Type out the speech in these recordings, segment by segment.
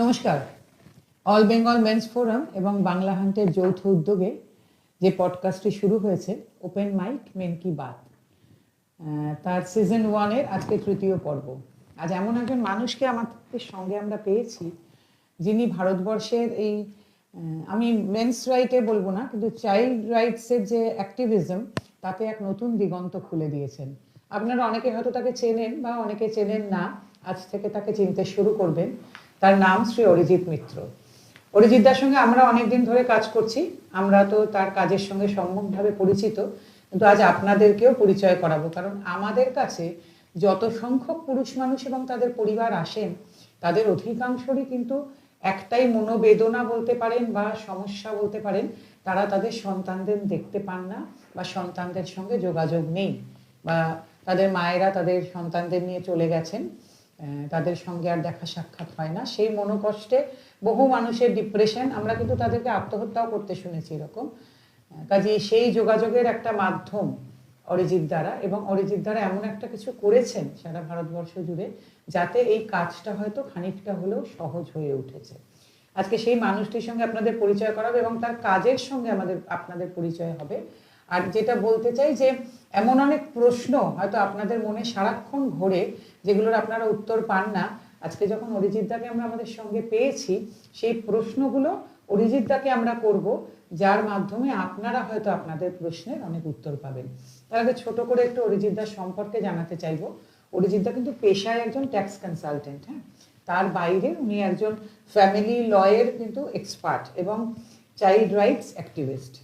নমস্কার। All Bengal men's forum এবং বাংলা হান্টের যৌথ উদ্যোগে যে পডকাস্টটি শুরু হয়েছে, ওপেন মাইক, মেন কি বাত। তার সিজন ওয়ানের আজকে তৃতীয় পর্ব। আজ এমন একজন মানুষকে আমাদের সঙ্গে আমরা পেয়েছি, যিনি ভারতবর্ষের এই আমি মেন্স রাইটে বলব না, কিন্তু চাইল্ড রাইটসের যে অ্যাক্টিভিজম তাতে এক নতুন দিগন্ত খুলে দিয়েছেন। আপনারা অনেকে হয়তো তাকে চেনেন বা অনেকে চেনেন না, আজ থেকে তাকে চিনতে শুরু করবেন। তার নাম শ্রী অরিজিৎ মিত্র। অরিজিৎ দার সঙ্গে আমরা অনেকদিন ধরে কাজ করছি। আমরা তো তার কাজের সঙ্গে সম্মুখভাবে পরিচিত, কিন্তু আজ আপনাদেরকেও পরিচয় করাবো। কারণ আমাদের কাছে যত সংখ্যক পুরুষ মানুষ এবং তাদের পরিবার আসেন, তাদের অধিকাংশরই কিন্তু একটাই মনোবেদনা বলতে পারেন বা সমস্যা বলতে পারেন, তারা তাদের সন্তানদের দেখতে পান না বা সন্তানদের সঙ্গে যোগাযোগ নেই বা তাদের মায়েরা তাদের সন্তানদের নিয়ে চলে গেছেন। তাদের সঙ্গে আর দেখা সাক্ষাৎ হয় না। সেই মনোকষ্টে বহু মানুষের ডিপ্রেশন আমরা কিন্তু তাদেরকে আত্মহত্যাও করতে শুনেছি এরকম। কাজেই সেই যোগাযোগের একটা মাধ্যম অরিজিৎ দ্বারা এবং অরিজিৎ দ্বারা এমন একটা কিছু করেছেন সারা ভারতবর্ষ জুড়ে, যাতে এই কাজটা হয়তো খানিকটা হলেও সহজ হয়ে উঠেছে। আজকে সেই মানুষটির সঙ্গে আপনাদের পরিচয় করাবে এবং তার কাজের সঙ্গে আমাদের, আপনাদের পরিচয় হবে। আর যেটা বলতে চাই যে এমন অনেক প্রশ্ন হয়তো আপনাদের মনে সারাক্ষণ ঘোরে, যেগুলোর আপনারা উত্তর পান না। আজকে যখন অরিজিৎ দাকে আমরা আমাদের সঙ্গে পেয়েছি, সেই প্রশ্নগুলো অরিজিৎ দাকে আমরা করব, যার মাধ্যমে আপনারা হয়তো আপনাদের প্রশ্নের অনেক উত্তর পাবেন। তার আগে ছোট করে একটু অরিজিৎ দার সম্পর্কে জানাতে চাইব। অরিজিৎ দা কিন্তু পেশায় একজন ট্যাক্স কনসালটেন্ট হ্যাঁ? তার বাইরে উনি একজন ফ্যামিলি লয়ের কিন্তু এক্সপার্ট এবং চাইল্ড রাইটস অ্যাক্টিভিস্ট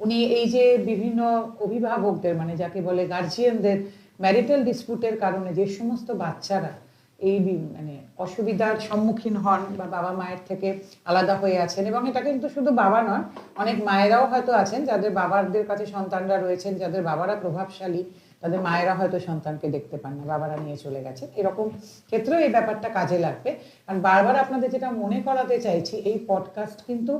উনি এই যে বিভিন্ন অভিভাবকদের মানে যাকে বলে গার্জিয়ানদের ম্যারিটাল ডিসপুটের কারণে যে সমস্ত বাচ্চারা এই মানে অসুবিধার সম্মুখীন হন বা বাবা মায়ের থেকে আলাদা হয়ে আছেন এবং এটা কিন্তু শুধু বাবা নয়, অনেক মায়েরাও হয়তো আছেন যাদের বাবাদের কাছে সন্তানরা রয়েছেন, যাদের বাবারা প্রভাবশালী, তাদের মায়েরা হয়তো সন্তানকে দেখতে পান না, বাবারা নিয়ে চলে গেছেন। এরকম ক্ষেত্রেও এই ব্যাপারটা কাজে লাগবে। কারণ বারবার আপনাদের যেটা মনে করাতে চাইছি, এই পডকাস্ট কিন্তু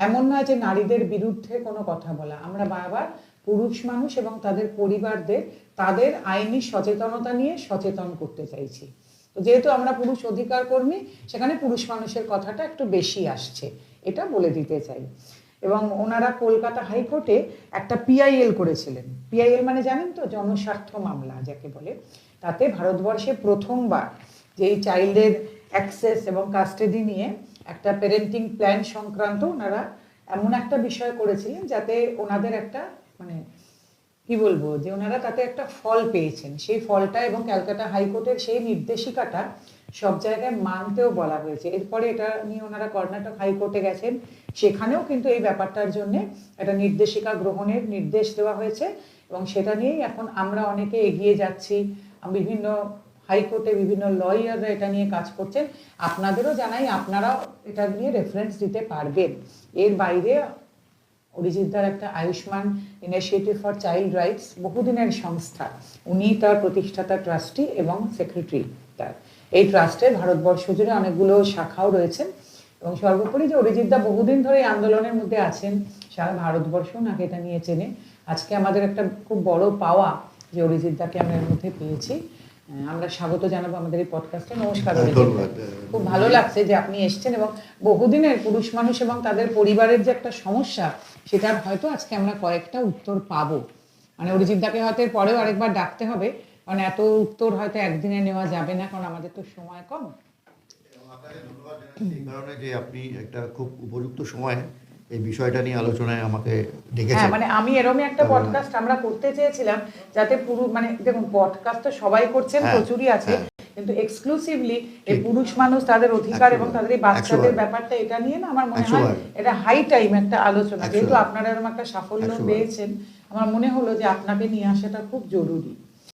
এমন নয় যে নারীদের বিরুদ্ধে কোনো কথা বলা। আমরা বারবার পুরুষ মানুষ এবং তাদের পরিবারদের, তাদের আইনি সচেতনতা নিয়ে সচেতন করতে চাইছি। তো যেহেতু আমরা পুরুষ অধিকার কর্মী, সেখানে পুরুষ মানুষের কথাটা একটু বেশি আসছে। এটা বলে দিতে চাই। এবং ওনারা কলকাতা হাইকোর্টে একটা পিআইএল করেছিলেন। পিআইএল মানে জানেন তো? জনস্বার্থ মামলা, যাকে বলে। তাতে ভারতবর্ষে প্রথমবার যে এই চাইল্ডের অ্যাক্সেস এবং কাস্টাডি নিয়ে একটা প্যারেন্টিং প্ল্যান সংক্রান্ত ওনারা এমন একটা বিষয় করেছিলেন যাতে ওনাদের একটা মানে কি বলব, যে ওনারা তাতে একটা ফল পেয়েছেন। সেই ফলটা এবং ক্যালকাটা হাইকোর্টের সেই নির্দেশিকাটা সব জায়গায় মানতেও বলা হয়েছে। এরপরে এটা নিয়ে ওনারা কর্ণাটক হাইকোর্টে গেছেন। সেখানেও কিন্তু এই ব্যাপারটার জন্য একটা নির্দেশিকা গ্রহণের নির্দেশ দেওয়া হয়েছে এবং সেটা নিয়েই এখন আমরা অনেকে এগিয়ে যাচ্ছি। বিভিন্ন হাইকোর্টে বিভিন্ন লয়াররা এটা নিয়ে কাজ করছেন। আপনাদেরও জানাই, আপনারাও এটা নিয়ে রেফারেন্স দিতে পারবেন। এর বাইরে অরিজিৎদার একটা Ayushman initiative for child rights বহুদিনের সংস্থা। উনি তার প্রতিষ্ঠাতা ট্রাস্টি এবং সেক্রেটারি তার। এই ট্রাস্টের ভারতবর্ষ জুড়ে অনেকগুলো শাখাও রয়েছে। এবং সর্বোপরি যে অরিজিৎদা বহুদিন ধরে এই আন্দোলনের মধ্যে আছেন, সারা ভারতবর্ষ নাকি এটা নিয়ে চেনে। আজকে আমাদের একটা খুব বড় পাওয়া যে অরিজিৎদাকে আমরা এর মধ্যে পেয়েছি। আমরা স্বাগত জানাব আমাদের এই পডকাস্টে নমস্কার অরিজিৎ দা। ধন্যবাদ। খুব ভালো লাগছে যে আপনি এসছেন এবং বহুদিনের পুরুষ মানুষ এবং তাদের পরিবারের যে একটা সমস্যা সেটার হয়তো আজকে আমরা কয়েকটা উত্তর পাবো মানে অরিজিৎ দাকে হয়তো পরেও আরেকবার ডাকতে হবে কারণ এত উত্তর হয়তো একদিনে নেওয়া যাবে না কারণ আমাদের তো সময় কম এই কারণে যে আপনি একটা খুব উপযুক্ত সময় এই বিষয়টা নিয়ে আলোচনায় আমাকে হ্যাঁ মানে আমি এরকমই একটা পডকাস্ট আমরা করতে চেয়েছিলাম যাতে পুরো মানে দেখুন পডকাস্ট তো সবাই করছেন হ্যাঁ, প্রচুরই আছে হ্যাঁ। কিন্তু এক্সক্লুসিভলি এই পুরুষ মানুষ তাদের অধিকার এবং তাদের এই বাচ্চাদের ব্যাপারটা এটা নিয়ে না আমার মনে হয় এটা হাই টাইম একটা আলোচনা। যেহেতু আপনারা এরকম একটা সাফল্য পেয়েছেন আমার মনে হলো যে আপনাকে নিয়ে আসাটা খুব জরুরি।